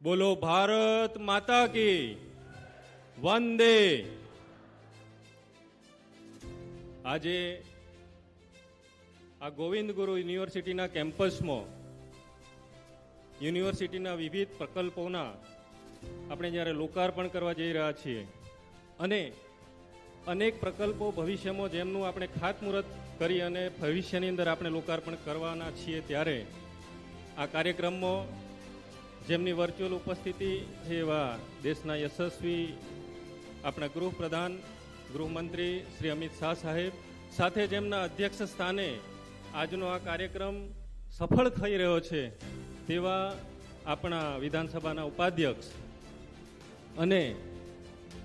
બોલો ભારત માતા કી. વંદે. આજે આ ગોવિંદ ગુરુ યુનિવર્સિટીના કેમ્પસમાં, યુનિવર્સિટીના વિવિધ પ્રકલ્પોના આપણે જ્યારે લોકાર્પણ કરવા જઈ રહ્યા છીએ અને અનેક પ્રકલ્પો ભવિષ્યમાં જેમનું આપણે ખાતમુહૂર્ત કરી અને ભવિષ્યની અંદર આપણે લોકાર્પણ કરવાના છીએ ત્યારે આ કાર્યક્રમમાં જેમની વર્ચ્યુઅલ ઉપસ્થિતિ છે એવા દેશના યશસ્વી આપણા ગૃહપ્રધાન, ગૃહમંત્રી શ્રી અમિત શાહ સાહેબ, સાથે જેમના અધ્યક્ષ સ્થાને આજનો આ કાર્યક્રમ સફળ થઈ રહ્યો છે, તેવા આપણા વિધાનસભાના ઉપાધ્યક્ષ. અને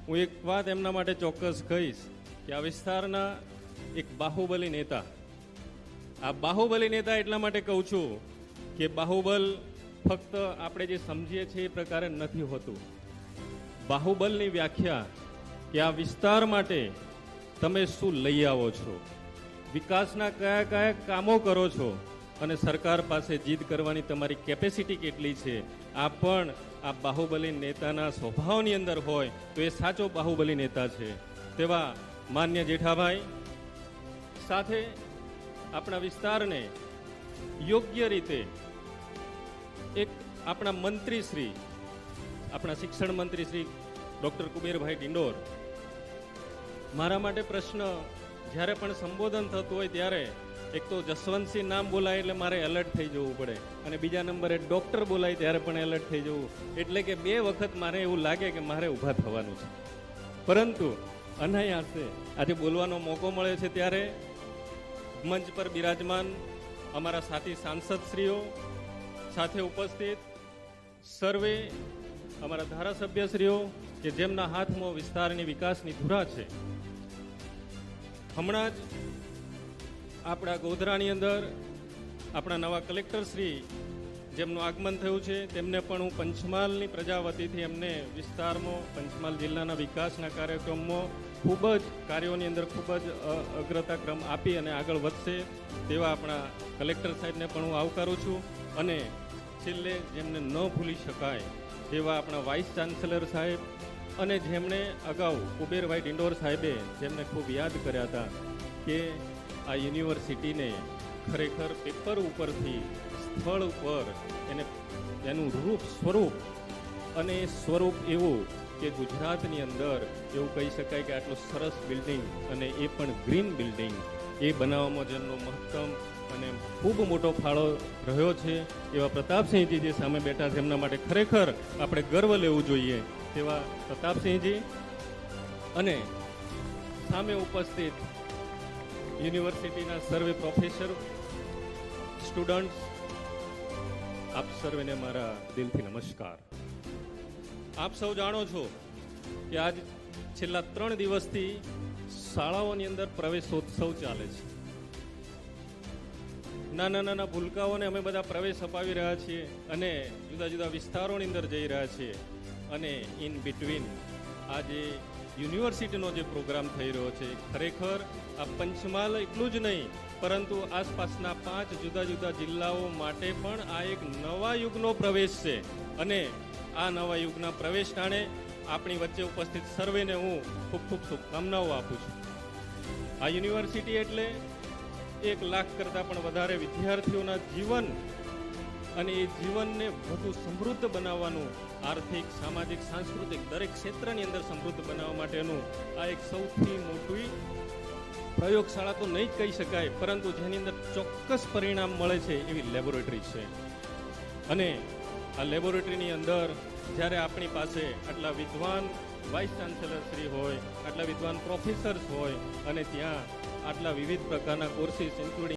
હું એક વાત એમના માટે ચોક્કસ કહીશ કે આ વિસ્તારના એક બાહુબલી નેતા, આ બાહુબલી નેતા એટલા માટે કહું છું કે બાહુબલ ફક્ત આપણે જે સમજીએ છીએ એ પ્રકારે નથી હોતું. બાહુબલની વ્યાખ્યા કે આ વિસ્તાર માટે તમે શું લઈ આવો છો? વિકાસના કયા કયા કામો કરો છો? અને સરકાર પાસે જીદ કરવાની તમારી કેપેસિટી કેટલી છે? આ પણ આ બાહુબલી નેતાના સ્વભાવની અંદર હોય તો એ સાચો બાહુબલી નેતા છે. તેવા માન્ય જેઠાભાઈ સાથે આપણા વિસ્તારને યોગ્ય રીતે એક આપણા મંત્રી શ્રી, આપણા શિક્ષણ મંત્રી શ્રી ડૉક્ટર કુબેરભાઈ ડિંડોર. મારા માટે પ્રશ્ન, જ્યારે પણ સંબોધન થતું હોય ત્યારે એક તો જસવંતસિંહ નામ બોલાય એટલે મારે એલર્ટ થઈ જવું પડે અને બીજા નંબરે ડૉક્ટર બોલાય ત્યારે પણ એલર્ટ થઈ જવું. એટલે કે બે વખત મારે એવું લાગે કે મારે ઊભા થવાનું છે. પરંતુ અનાયાસે આજે બોલવાનો મોકો મળે છે ત્યારે મંચ પર બિરાજમાન અમારા સાથી સાંસદશ્રીઓ સાથે ઉપસ્થિત સર્વે અમારા ધારાસભ્યશ્રીઓ કે જેમના હાથમાં વિસ્તારની વિકાસની ધુરા છે. હમણાં જ આપણા ગોધરાની અંદર આપણા નવા કલેક્ટર શ્રી જેમનું આગમન થયું છે, તેમને પણ હું પંચમહાલની પ્રજા વતીથી એમને વિસ્તારમાં, પંચમહાલ જિલ્લાના વિકાસના કાર્યક્રમમાં ખૂબ જ કાર્યોની અંદર ખૂબ જ અગ્રતા ક્રમ આપી અને આગળ વધશે તેવા આપણા કલેક્ટર સાહેબને પણ હું આવકારું છું. અને છેલ્લે જેમને ન ભૂલી શકાય તેવા આપણા વાઇસ ચાન્સેલર સાહેબ અને જેમણે અગાઉ કુબેરભાઈ ડિંડોર સાહેબે જેમને ખૂબ યાદ કર્યા હતા કે આ યુનિવર્સિટીને ખરેખર પેપર ઉપરથી સ્થળ ઉપર એને એનું રૂપ સ્વરૂપ અને સ્વરૂપ એવું કે ગુજરાતની અંદર એવું કહી શકાય કે આટલું સરસ બિલ્ડિંગ અને એ પણ ગ્રીન બિલ્ડિંગ એ બનાવવામાં જેમનો મહત્તમ અને ખૂબ મોટો ફાળો રહ્યો છે એવા પ્રતાપસિંહજી જે સામે બેઠા છે, એમના માટે ખરેખર આપણે ગર્વ લેવું જોઈએ તેવા પ્રતાપસિંહજી. અને સામે ઉપસ્થિત યુનિવર્સિટીના સર્વે પ્રોફેસર, સ્ટુડન્ટ્સ, આપ સર્વેને મારા દિલથી નમસ્કાર. આપ સૌ જાણો છો કે આજ છેલ્લા ત્રણ દિવસથી શાળાઓની અંદર પ્રવેશોત્સવ ચાલે છે. નાના નાના ભૂલકાઓને અમે બધા પ્રવેશ અપાવી રહ્યા છીએ અને જુદા જુદા વિસ્તારોની અંદર જઈ રહ્યા છીએ. અને ઇન બિટવીન આ જે યુનિવર્સિટીનો જે પ્રોગ્રામ થઈ રહ્યો છે, ખરેખર આ પંચમહાલ એટલું જ નહીં, પરંતુ આસપાસના પાંચ જુદા જુદા જિલ્લાઓ માટે પણ આ એક નવા યુગનો પ્રવેશ છે. અને આ નવા યુગના પ્રવેશ ટાણે આપણી વચ્ચે ઉપસ્થિત સર્વેને હું ખૂબ ખૂબ શુભકામનાઓ આપું છું. આ યુનિવર્સિટી એટલે એક લાખ કરતાં પણ વધારે વિદ્યાર્થીઓના જીવન અને એ જીવનને વધુ સમૃદ્ધ બનાવવાનું આર્થિક, સામાજિક, સાંસ્કૃતિક દરેક ક્ષેત્રની અંદર સમૃદ્ધ બનાવવા માટેનું આ એક સૌથી મોટી પ્રયોગશાળા તો નહીં કહી શકાય, પરંતુ જેની અંદર ચોક્કસ પરિણામ મળે છે એવી લેબોરેટરી છે. અને આ લેબોરેટરીની અંદર જ્યારે આપણી પાસે આટલા વિદ્વાન વાઇસ ચાન્સેલર શ્રી હોય, આટલા વિદ્વાન પ્રોફેસર્સ હોય, અને ત્યાં આટલા વિવિધ પ્રકારના કોર્સિસ ઇન્ક્લુડિંગ